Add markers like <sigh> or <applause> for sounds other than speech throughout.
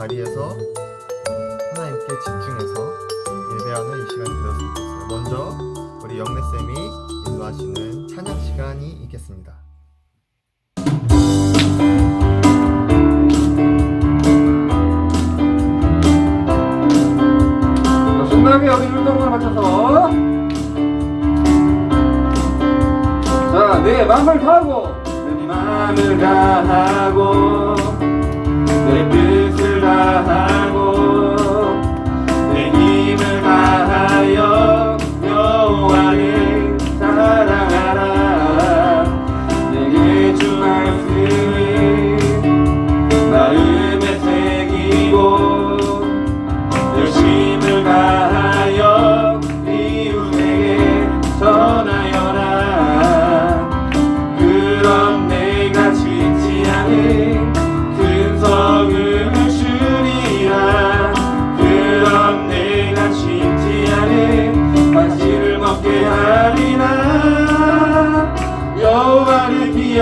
자리에서 하나님께 집중해서 예배하는 이 시간이 되었으면 좋겠어요. 먼저 우리 영래 쌤이 인도하시는 찬양 시간이 있겠습니다. 자, 신나게 어디 율동을 맞춰서 자, 내 마음을 다하고 내 마음을 다하고 내다 하고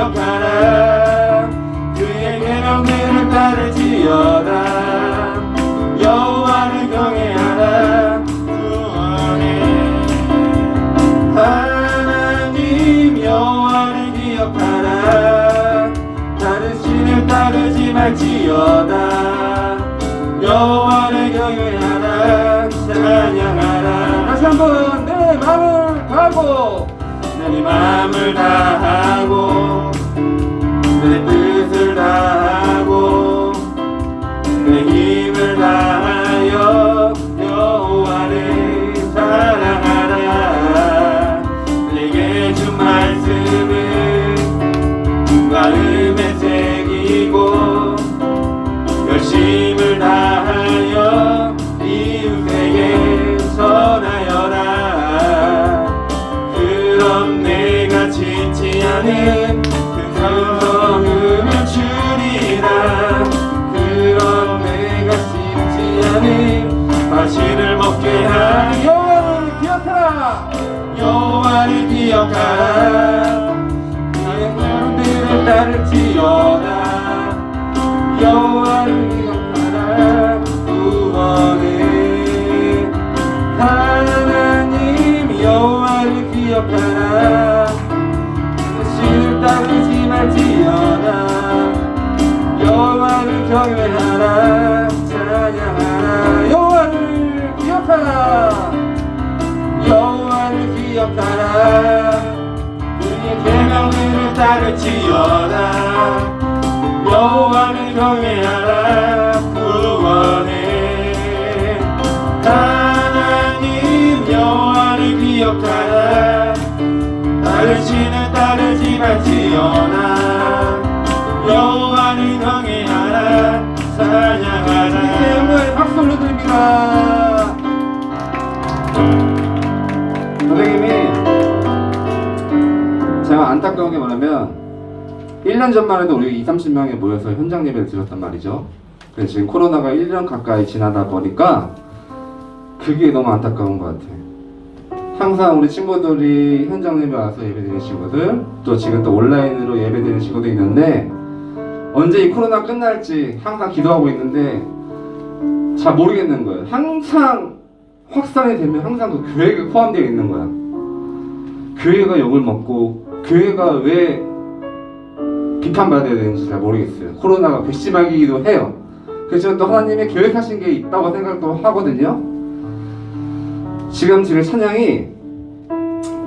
기억하라. 그의 계명들을 따르지어다. 여호와를 경외하라. 구원해. 하나님 여호와를 기억하라. 다른 신을 따르지 말지어다. 여호와를 경외하라. 찬양하라. 다시 한번 내 마음을 다하고 내 마음을 다 기억하라 신을 따르지 말지어다 여호와를 경외하라 찬양하라 여호와를 기억하라 여호와를 기억하라 그의 계명들을 따르지어다 여호와를 경외하라 신을 따르지 말지어다 여호와를 경외하라 찬양하라. 영광의 박수 올려드립니다. 선생님이 제가 안타까운 게 뭐냐면 1년 전만 해도 우리 2, 30명이 모여서 현장 예배를 드렸단 말이죠. 근데 지금 코로나가 1년 가까이 지나다 보니까 그게 너무 안타까운 것 같아요 항상 우리 친구들이 현장 예배 와서 예배 드리는 친구들 또 지금 또 온라인으로 예배 드리는 친구도 있는데 언제 이 코로나 끝날지 항상 기도하고 있는데 잘 모르겠는 거예요. 항상 확산이 되면 항상 그 교회가 포함되어 있는 거야. 교회가 욕을 먹고 교회가 왜 비판받아야 되는지 잘 모르겠어요. 코로나가 괘씸하기도 해요. 그렇지만 또 하나님의 계획하신 게 있다고 생각도 하거든요 지금 지금 찬양이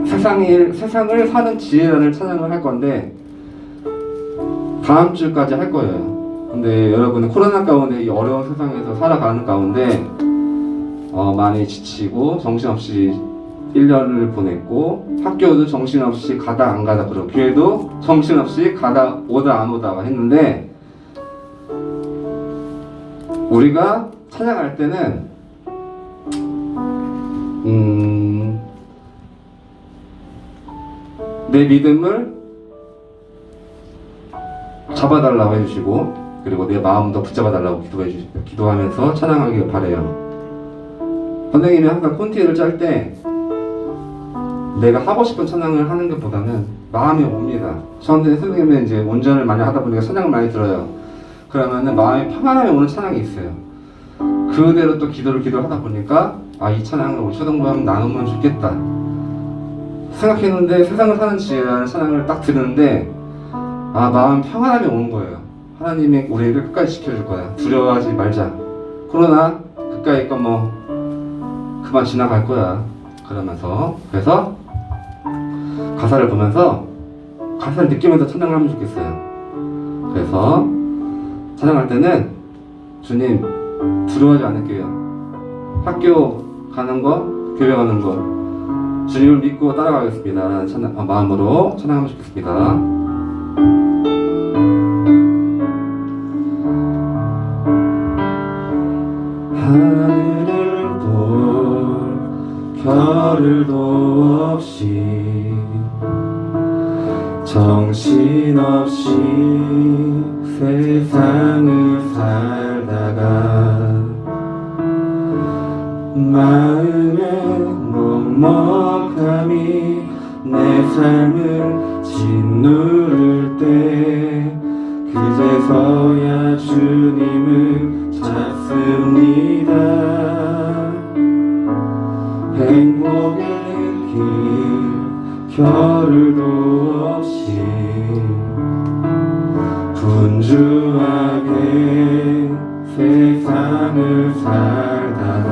세상이, 세상을 사는 지혜라는 찬양을 할 건데 다음 주까지 할 거예요. 근데 여러분 코로나 가운데 이 어려운 세상에서 살아가는 가운데 어, 많이 지치고 정신없이 1년을 보냈고 학교도 정신없이 가다 안 가다 그러고 교회도 정신없이 가다 오다 안 오다가 했는데 우리가 찬양할 때는 음, 내 믿음을 잡아달라고 해주시고 그리고 내 마음도 붙잡아달라고 기도해 주시 기도하면서 찬양하길 바래요. 선생님이 항상 콘티를 짤 때 내가 하고 싶은 찬양을 하는 것보다는 마음이 옵니다. 저한테 선생님은 이제 운전을 많이 하다 보니까 찬양을 많이 들어요. 그러면은 마음이 평안함이 오는 찬양이 있어요. 그대로 또 기도를 기도를 하다 보니까 아 이 찬양을 우리 초등부랑 나누면 좋겠다 생각했는데 세상을 사는 지혜라는 찬양을 딱 들었는데 아 마음 평안함이 오는 거예요. 하나님이 우리를 끝까지 지켜줄 거야. 두려워하지 말자. 코로나 그까이 거뭐 그만 지나갈 거야. 그러면서 그래서 가사를 보면서 가사를 느끼면서 찬양을 하면 좋겠어요. 그래서 찬양할 때는 주님 두려워하지 않을게요. 학교 가는 거, 교회 가는 거 주님을 믿고 따라가겠습니다. 라는 찬양, 어, 마음으로 찬양하고 싶습니다. 주님을 찾습니다. 겨를도 없이 분주하게 세상을 살다가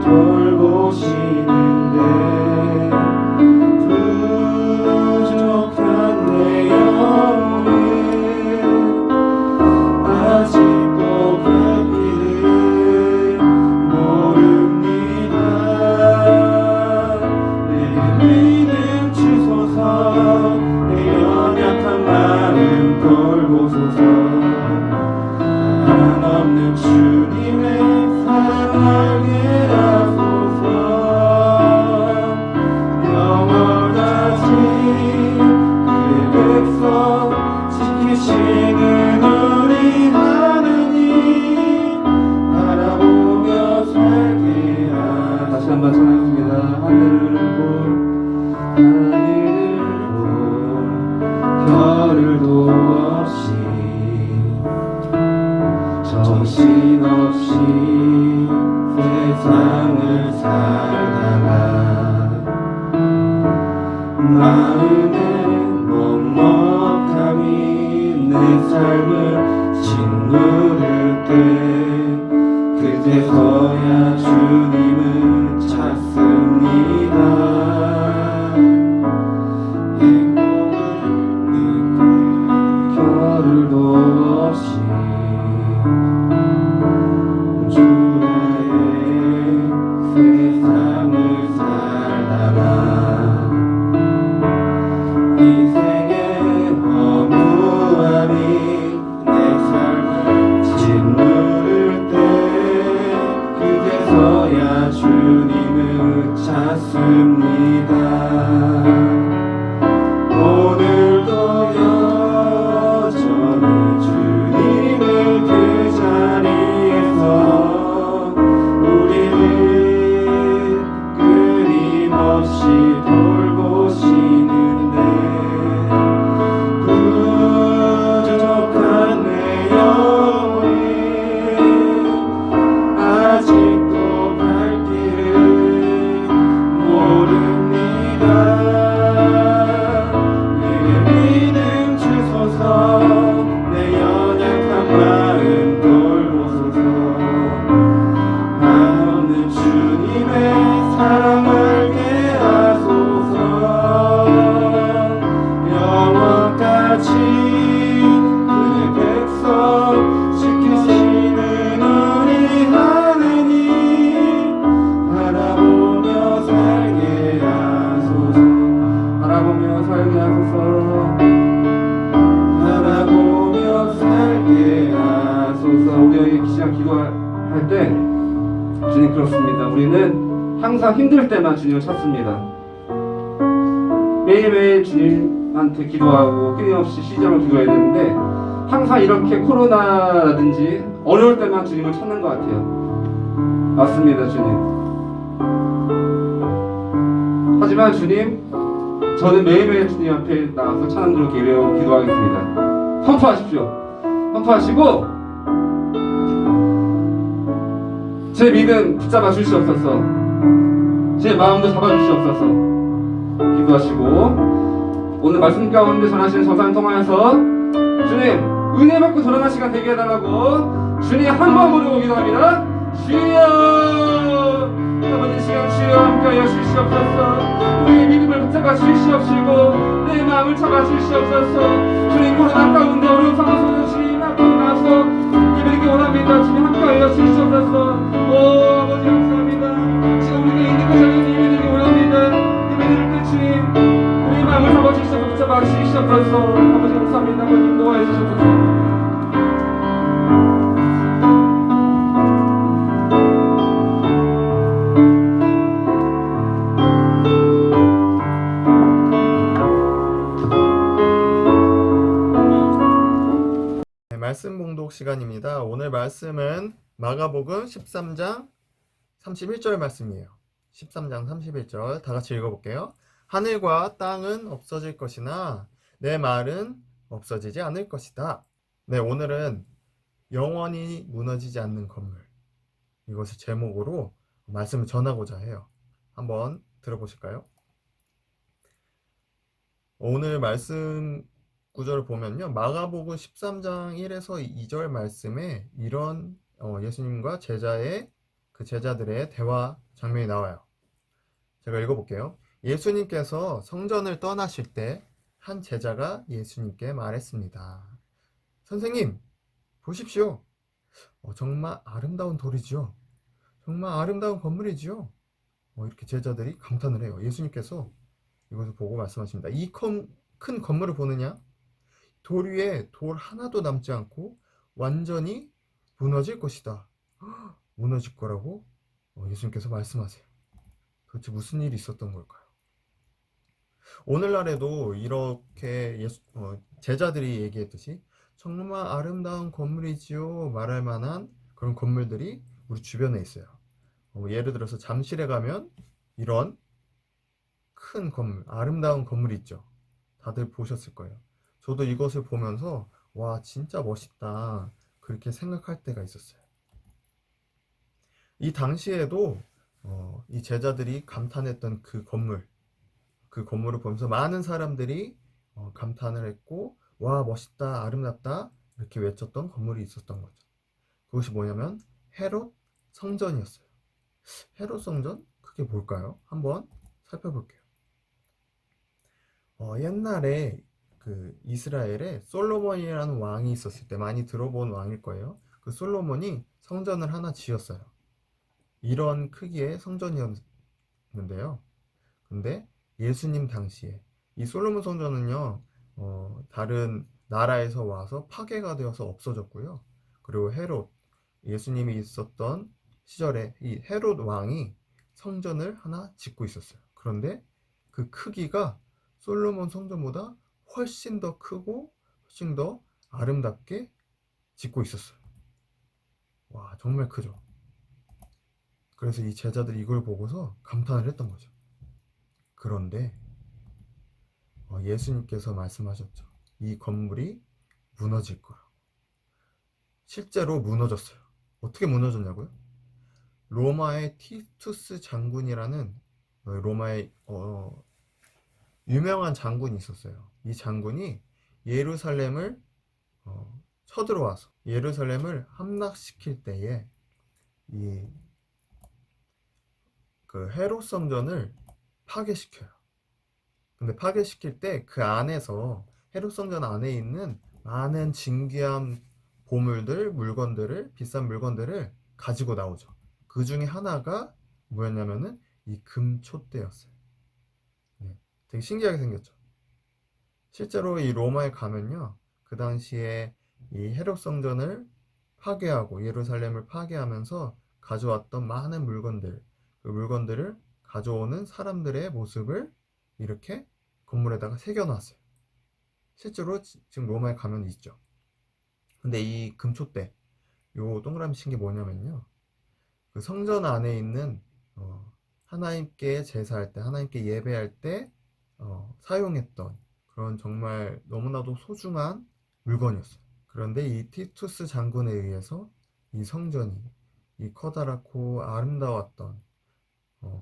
돌보시 지키시는 할 때 주님 그렇습니다. 우리는 항상 힘들 때만 주님을 찾습니다. 매일매일 주님한테 기도하고 끊임없이 시절을 기도해야 되는데 항상 이렇게 코로나라든지 어려울 때만 주님을 찾는 것 같아요. 맞습니다, 주님. 하지만 주님, 저는 매일매일 주님 앞에 나가서 찬양 부르기 위해 기도하겠습니다. 선포하십시오. 선포하시고 제 믿음 붙잡아 주시옵소서. 제 마음도 잡아 주시옵소서. 기도하시고 오늘 말씀 가운데 전하시는 저사를 통하여서 주님 은혜 받고 전하는 시간 되게 해달라고 주님 한번 부르고 기도합니다. 주여 아버지 시간 주여 함께하여 주시옵소서 우리의 믿음을 붙잡아 주시옵시고 내 마음을 잡아 주시옵소서 주님 코로나 가운데 어려운 상황 속에서 주님 앞에 나서 예배드리기 원합니다 주님 함께하여 주시옵소서 주시옵소서 아버지 감사합니다 아버지 인도하여 주시옵소서 네, 말씀 봉독 시간입니다. 오늘 말씀은 마가복음 13장 31절 말씀이에요. 13장 31절 다 같이 읽어볼게요. 하늘과 땅은 없어질 것이나 내 말은 없어지지 않을 것이다. 네, 오늘은 영원히 무너지지 않는 건물. 이것을 제목으로 말씀을 전하고자 해요. 한번 들어보실까요? 오늘 말씀 구절을 보면요. 마가복음 13장 1에서 2절 말씀에 이런 어, 예수님과 제자의 그 제자들의 대화 장면이 나와요. 제가 읽어볼게요. 예수님께서 성전을 떠나실 때 한 제자가 예수님께 말했습니다. 선생님, 보십시오. 어, 정말 아름다운 돌이지요. 정말 아름다운 건물이지요. 어, 이렇게 제자들이 감탄을 해요. 예수님께서 이것을 보고 말씀하십니다. 이 큰 건물을 보느냐? 돌 위에 돌 하나도 남지 않고 완전히 무너질 것이다. 헉, <gasps> 무너질 거라고 어, 예수님께서 말씀하세요. 도대체 무슨 일이 있었던 걸까요? 오늘날에도 이렇게 예수, 어, 제자들이 얘기했듯이 정말 아름다운 건물이지요 말할 만한 그런 건물들이 우리 주변에 있어요. 어, 예를 들어서 잠실에 가면 이런 큰 건물, 아름다운 건물이 있죠. 다들 보셨을 거예요. 저도 이것을 보면서 와 진짜 멋있다 그렇게 생각할 때가 있었어요. 이 당시에도 어, 이 제자들이 감탄했던 그 건물, 그 건물을 보면서 많은 사람들이 어, 감탄을 했고 와 멋있다 아름답다 이렇게 외쳤던 건물이 있었던 거죠. 그것이 뭐냐면 헤롯 성전이었어요. 헤롯 성전 그게 뭘까요? 한번 살펴볼게요. 어, 옛날에 그 이스라엘에 솔로몬이라는 왕이 있었을 때 많이 들어본 왕일 거예요. 그 솔로몬이 성전을 하나 지었어요. 이런 크기의 성전이었는데요. 근데 예수님 당시에 이 솔로몬 성전은요, 어, 다른 나라에서 와서 파괴가 되어서 없어졌고요. 그리고 헤롯, 예수님이 있었던 시절에 이 헤롯 왕이 성전을 하나 짓고 있었어요. 그런데 그 크기가 솔로몬 성전보다 훨씬 더 크고 훨씬 더 아름답게 짓고 있었어요. 와, 정말 크죠. 그래서 이 제자들이 이걸 보고서 감탄을 했던 거죠. 그런데 어, 예수님께서 말씀하셨죠. 이 건물이 무너질 거라고. 실제로 무너졌어요. 어떻게 무너졌냐고요? 로마의 티투스 장군이라는 어, 로마의 어, 유명한 장군이 있었어요. 이 장군이 예루살렘을 어, 쳐들어와서 예루살렘을 함락시킬 때에 이 그 헤롯 성전을 파괴시켜요. 근데 파괴시킬 때 그 안에서 헤롯 성전 안에 있는 많은 진귀한 보물들, 물건들을 비싼 물건들을 가지고 나오죠. 그 중에 하나가 뭐였냐면은 이 금촛대였어요. 네, 되게 신기하게 생겼죠. 실제로 이 로마에 가면요, 그 당시에 이 헤롯 성전을 파괴하고 예루살렘을 파괴하면서 가져왔던 많은 물건들, 그 물건들을 가져오는 사람들의 모습을 이렇게 건물에다가 새겨놨어요. 실제로 지- 지금 로마에 가면 있죠. 근데 이 금초대, 요 동그라미 친 게 뭐냐면요. 그 성전 안에 있는 어, 하나님께 제사할 때, 하나님께 예배할 때 어, 사용했던 그런 정말 너무나도 소중한 물건이었어요. 그런데 이 티투스 장군에 의해서 이 성전이 이 커다랗고 아름다웠던 어,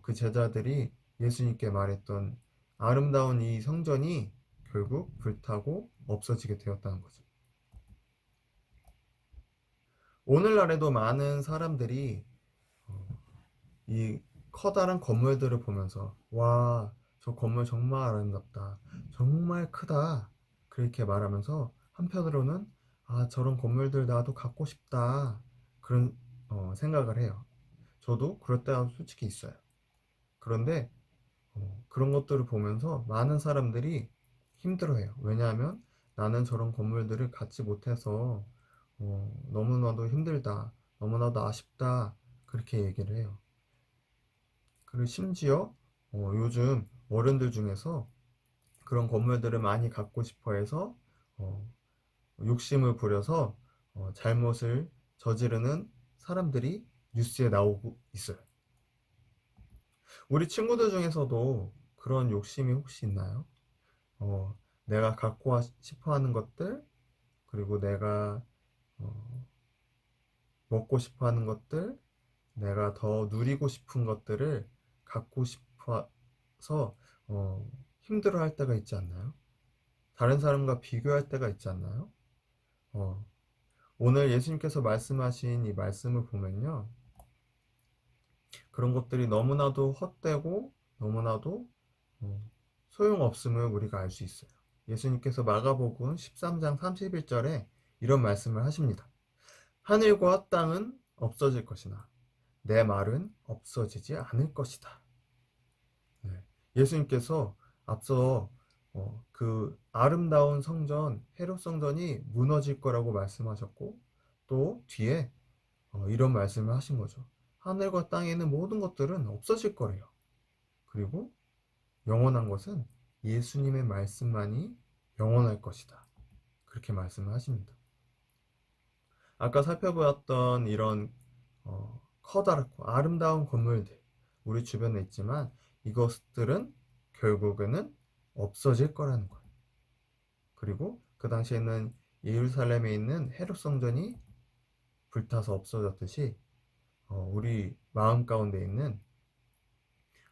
그 제자들이 예수님께 말했던 아름다운 이 성전이 결국 불타고 없어지게 되었다는 거죠. 오늘날에도 많은 사람들이 어, 이 커다란 건물들을 보면서 와, 저 건물 정말 아름답다. 정말 크다. 그렇게 말하면서 한편으로는 아, 저런 건물들 나도 갖고 싶다. 그런 어, 생각을 해요. 저도 그럴 때가 솔직히 있어요. 그런데 어, 그런 것들을 보면서 많은 사람들이 힘들어해요. 왜냐하면 나는 저런 건물들을 갖지 못해서 어, 너무나도 힘들다. 너무나도 아쉽다. 그렇게 얘기를 해요. 그리고 심지어 어, 요즘 어른들 중에서 그런 건물들을 많이 갖고 싶어 해서 어, 욕심을 부려서 어, 잘못을 저지르는 사람들이 뉴스에 나오고 있어요. 우리 친구들 중에서도 그런 욕심이 혹시 있나요? 어, 내가 갖고 하- 싶어 하는 것들, 그리고 내가 어, 먹고 싶어 하는 것들, 내가 더 누리고 싶은 것들을 갖고 싶어서 어, 힘들어 할 때가 있지 않나요? 다른 사람과 비교할 때가 있지 않나요? 어, 오늘 예수님께서 말씀하신 이 말씀을 보면요. 그런 것들이 너무나도 헛되고 너무나도 어, 소용없음을 우리가 알 수 있어요. 예수님께서 마가복음 13장 31절에 이런 말씀을 하십니다. 하늘과 땅은 없어질 것이나 내 말은 없어지지 않을 것이다. 네. 예수님께서 앞서 어, 그 아름다운 성전 헤롯 성전이 무너질 거라고 말씀하셨고 또 뒤에 어, 이런 말씀을 하신 거죠. 하늘과 땅에 있는 모든 것들은 없어질 거래요. 그리고 영원한 것은 예수님의 말씀만이 영원할 것이다. 그렇게 말씀을 하십니다. 아까 살펴보았던 이런 어, 커다랗고 아름다운 건물들 우리 주변에 있지만 이것들은 결국에는 없어질 거라는 거예요. 그리고 그 당시에는 예루살렘에 있는 헤롯 성전이 불타서 없어졌듯이 어, 우리 마음 가운데 있는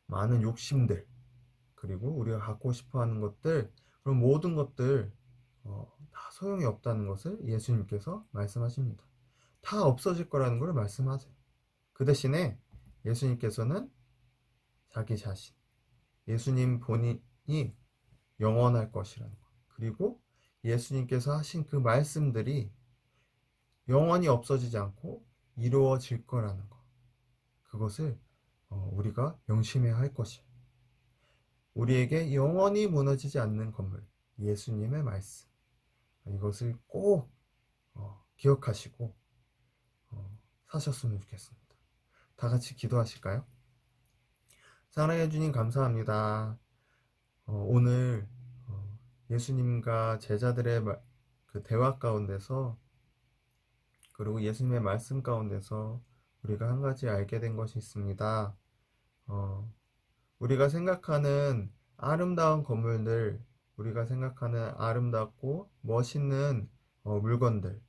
많은 욕심들 그리고 우리가 갖고 싶어하는 것들 그런 모든 것들 어, 다 소용이 없다는 것을 예수님께서 말씀하십니다. 다 없어질 거라는 걸 말씀하세요. 그 대신에 예수님께서는 자기 자신, 예수님 본인이 영원할 것이라는 것. 그리고 예수님께서 하신 그 말씀들이 영원히 없어지지 않고 이루어질 거라는 것. 그것을 어, 우리가 명심해야 할 것이에요. 우리에게 영원히 무너지지 않는 건물, 예수님의 말씀. 이것을 꼭 어, 기억하시고 어, 사셨으면 좋겠습니다. 다 같이 기도하실까요? 사랑해 주님 감사합니다. 어, 오늘 어, 예수님과 제자들의 마- 그 대화 가운데서 그리고 예수님의 말씀 가운데서 우리가 한 가지 알게 된 것이 있습니다. 어, 우리가 생각하는 아름다운 건물들, 우리가 생각하는 아름답고 멋있는 어, 물건들,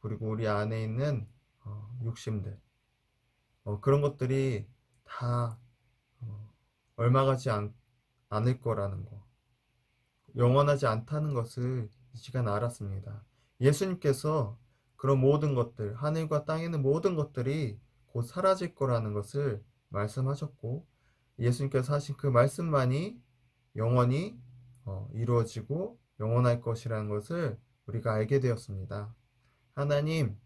그리고 우리 안에 있는 어, 욕심들, 어, 그런 것들이 다 어, 얼마 가지 않, 않을 거라는 거, 영원하지 않다는 것을 이 시간 알았습니다. 예수님께서 그런 모든 것들, 하늘과 땅에 있는 모든 것들이 곧 사라질 거라는 것을 말씀하셨고, 예수님께서 하신 그 말씀만이 영원히 어, 이루어지고 영원할 것이라는 것을 우리가 알게 되었습니다. 하나님,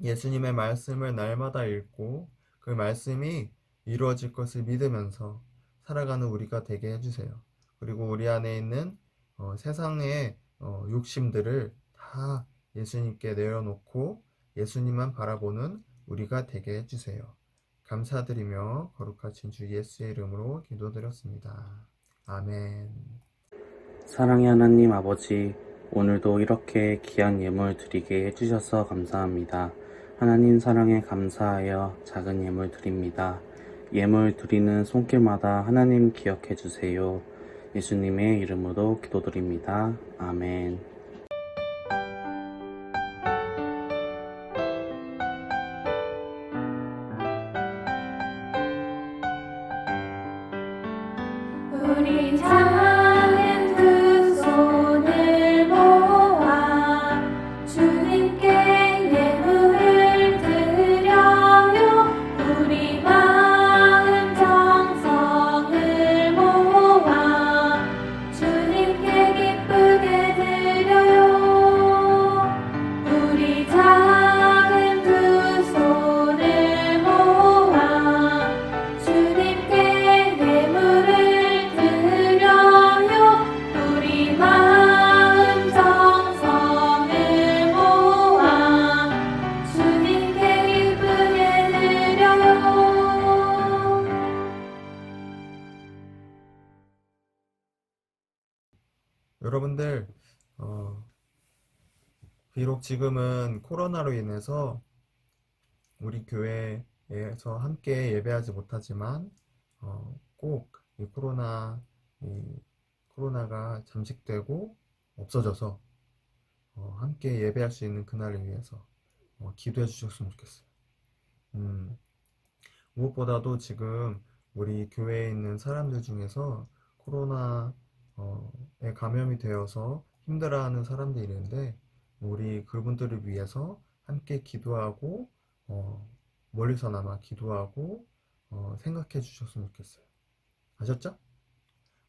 예수님의 말씀을 날마다 읽고 그 말씀이 이루어질 것을 믿으면서 살아가는 우리가 되게 해주세요. 그리고 우리 안에 있는 어, 세상의 어, 욕심들을 다 예수님께 내려놓고 예수님만 바라보는 우리가 되게 해주세요. 감사드리며 거룩하신 주 예수의 이름으로 기도드렸습니다. 아멘. 사랑의 하나님 아버지, 오늘도 이렇게 귀한 예물 드리게 해주셔서 감사합니다. 하나님 사랑에 감사하여 작은 예물 드립니다. 예물 드리는 손길마다 하나님 기억해 주세요. 예수님의 이름으로 기도드립니다. 아멘. 지금은 코로나로 인해서 우리 교회에서 함께 예배하지 못하지만, 어, 꼭 이 코로나, 이 코로나가 잠식되고 없어져서, 어, 함께 예배할 수 있는 그날을 위해서, 어, 기도해 주셨으면 좋겠어요. 음, 무엇보다도 지금 우리 교회에 있는 사람들 중에서 코로나, 어, 에 감염이 되어서 힘들어하는 사람들이 있는데 우리 그분들을 위해서 함께 기도하고 어, 멀리서나마 기도하고 어, 생각해 주셨으면 좋겠어요. 아셨죠?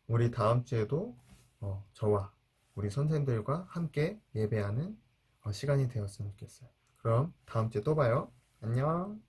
우리 다음 주에도 어, 저와 우리 선생님들과 함께 예배하는 어, 시간이 되었으면 좋겠어요. 그럼 다음 주에 또 봐요. 안녕.